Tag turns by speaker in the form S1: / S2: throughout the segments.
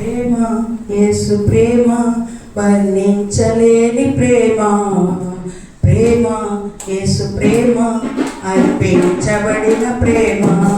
S1: ప్రేమ యేసు ప్రేమ వర్ణించలేని ప్రేమ. ప్రేమ యేసు ప్రేమ అర్పించబడిన ప్రేమ.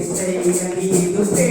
S1: నిశ్చయించ నీ దుస్తే